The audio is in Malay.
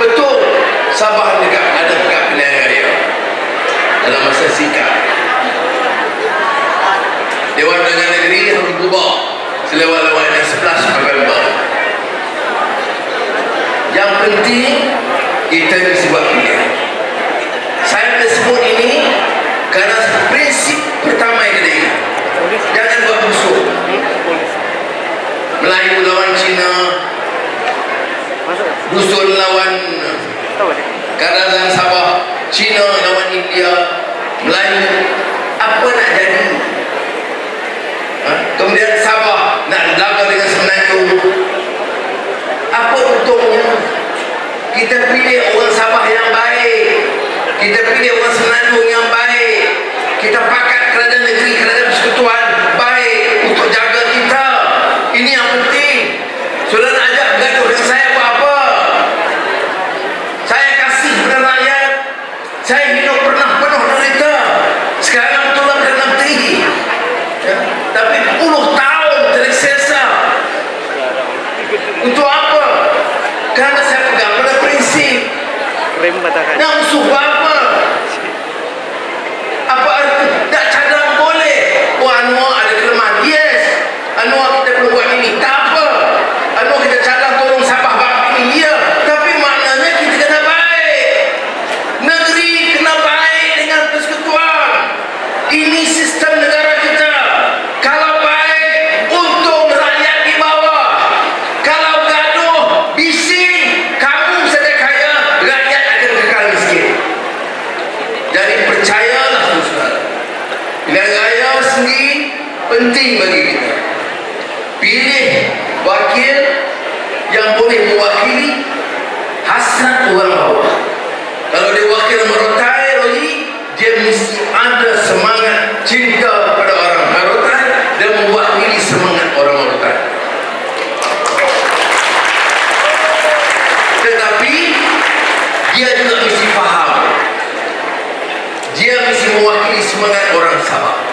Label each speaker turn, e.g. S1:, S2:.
S1: betul. Sabah dekat ada dekat pilihan raya. Dalam masa singkat. Dewan Dagang Negeri harus berubah selewat-lewatnya 11 November. Yang penting kita mesti buat pilihan. Saya boleh sebut ini kerana prinsip pertama yang kena ingat. Jangan buat musuh Melayu lawan Cina. Dusun lawan. Kadazan Sabah Cina lawan India Melayu. Apa nak jadi? Ha? Kemudian Sabah Nak laga dengan Semenanjung Apa untungnya Kita pilih orang Sabah yang baik Não, isso vai. Penting bagi kita. Pilih wakil yang boleh mewakili hasrat orang bawah. Kalau dia wakil merotai lagi, dia mesti ada semangat cinta pada orang merotai dan mewakili semangat orang merotai. Tetapi dia juga mesti faham dia mesti mewakili semangat orang Sabah